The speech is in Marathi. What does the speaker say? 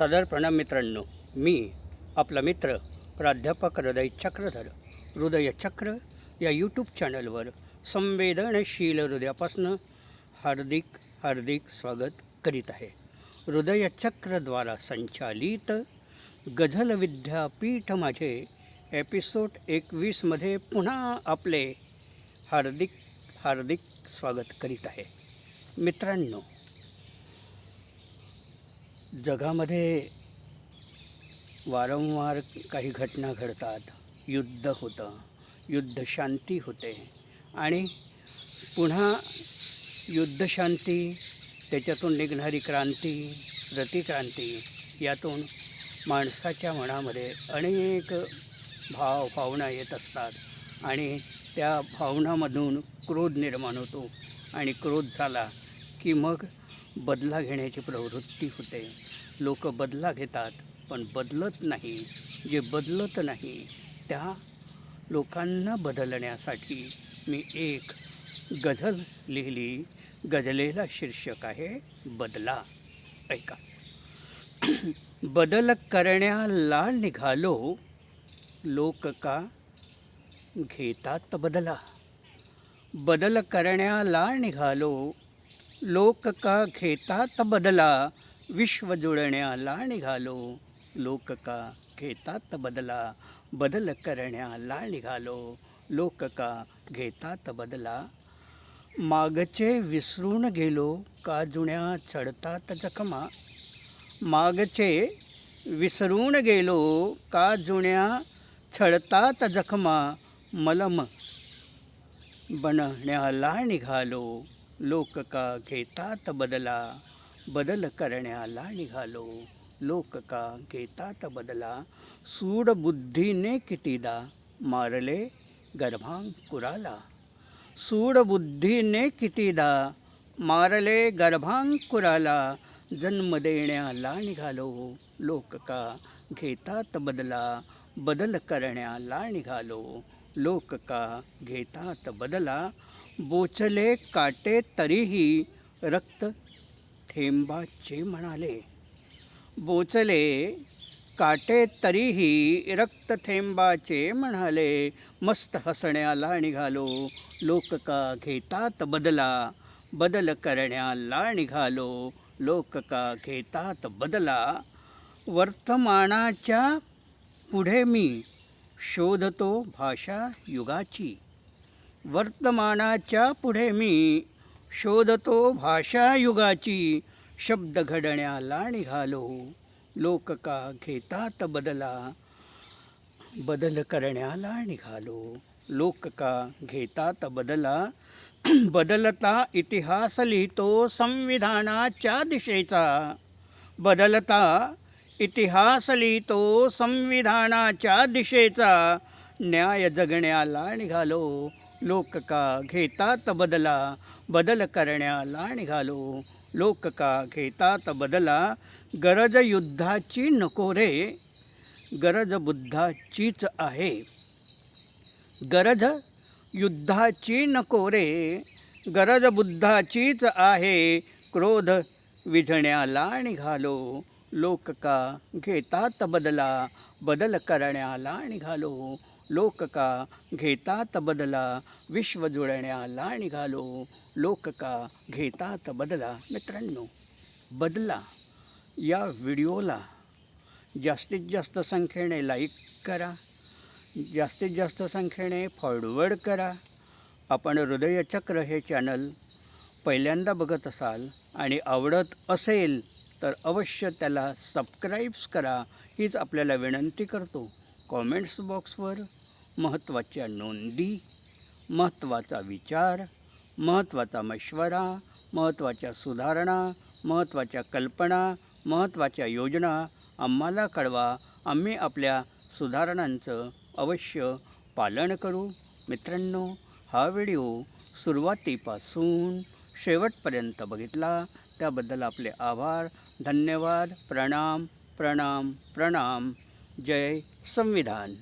सादर प्रणाम मित्रांनो. मी आपला मित्र प्राध्यापक हृदय चक्रधर हृदय चक्र या यूट्यूब चॅनलवर संवेदनशील हृदयापासनं हार्दिक हार्दिक स्वागत करीत आहे. हृदयचक्रद्वारा संचालित गझल विद्यापीठ माझे एपिसोड एकवीसमध्ये पुन्हा आपले हार्दिक हार्दिक स्वागत करीत आहे. मित्रांनो जगामध्ये वारंवार काही घटना घडतात. युद्ध होतं. युद्ध शांती होते. आणि पुन्हा युद्धशांती त्याच्यातून निघणारी क्रांती प्रतिक्रांती यातून माणसाच्या मनामध्ये अनेक भाव भावना येत असतात. आणि त्या भावनामधून क्रोध निर्माण होतो. आणि क्रोध झाला की मग बदला घेण्याची प्रवृत्ती होते. लोक बदला घेतात पण बदलत नाही. जे बदलत नाही त्या लोकांना बदलण्यासाठी मी एक गझल लिहिली. गझलेला शीर्षक आहे बदला. ऐका. बदल करण्याला निघालो. लोक का घेतात बदला. बदल करण्याला निघालो. लोक का घेतात बदला विश्व जुळण्याला निघालो. लोक का घेतात बदला बदल करण्याला निघालो. लोक का घेतात बदला मागचे विसरून गेलो. का जुन्या चढतात जखमा मागचे विसरून गेलो. का जुन्या छळतात जखमा मलम बनण्याला निघालो. लोक का घेतात बदला? बदल करण्याला निघालो. लोक का घेतात बदला? सूड बुद्धीने कितीदा मारले गर्भांकुराला? सूड बुद्धीने कितीदा मारले गर्भांकुराला? जन्म देण्याला निघालो. लोक का घेतात बदला? बदल करण्याला निघालो. लोक का घेतात बदला? बोचले काटे तरीही रक्त थेंबाचे म्हणाले. बोचले काटे तरीही रक्त थेंबाचे म्हणाले. मस्त हसण्याला निघालो. लोक का घेतात बदला? बदल करण्याला निघालो. लोक का घेतात बदला? वर्तमानाच्या पुढे मी शोधतो भाषा युगाची. वर्तमानाच्या पुढे मी शोधतो भाषायुगाची शब्द घडण्याला निघालो. लोक का घेतात बदला बदल करण्याला निघालो. लोक का घेतात बदला बदलता इतिहास लिहितो संविधानाच्या दिशेचा. बदलता इतिहास लिहितो संविधानाच्या दिशेचा. न्याय जगण्याला निघालो. लोक का घेतात बदला बदल करण्याला निघालो लोक का घेतात बदला गरज युद्धाची नको रे. गरज बुद्धाचीच आहे. गरज युद्धाची नको रे. गरज बुद्धाचीच आहे. क्रोध विझण्याला निघालो लोक का घेतात बदला बदल करण्याला निघालो लोक का घेतात बदला विश्व जुळण्याला निघालो लोक का घेतात बदला. मित्रांनो बदला या व्हिडिओला जास्तीत जास्त संख्येने लाईक करा जास्तीत जास्त संख्येने फॉरवर्ड करा. आपण हृदयचक्र हे चॅनल पहिल्यांदा बघत असाल आणि आवडत असेल तर अवश्य त्याला सबस्क्राईब्स करा हीच आपल्याला विनंती करतो. कॉमेंट्स बॉक्सवर महत्त्वाच्या नोंदी महत्त्वाचा विचार महत्त्वाचा मशवरा महत्त्वाच्या सुधारणा महत्त्वाच्या कल्पना महत्त्वाच्या योजना आम्हाला कळवा. आम्ही आपल्या सुधारणांचं अवश्य पालन करू. मित्रांनो हा व्हिडिओ सुरुवातीपासून शेवटपर्यंत बघितला. त्याबद्दल आपले आभार. धन्यवाद. प्रणाम प्रणाम प्रणाम. जय संविधान.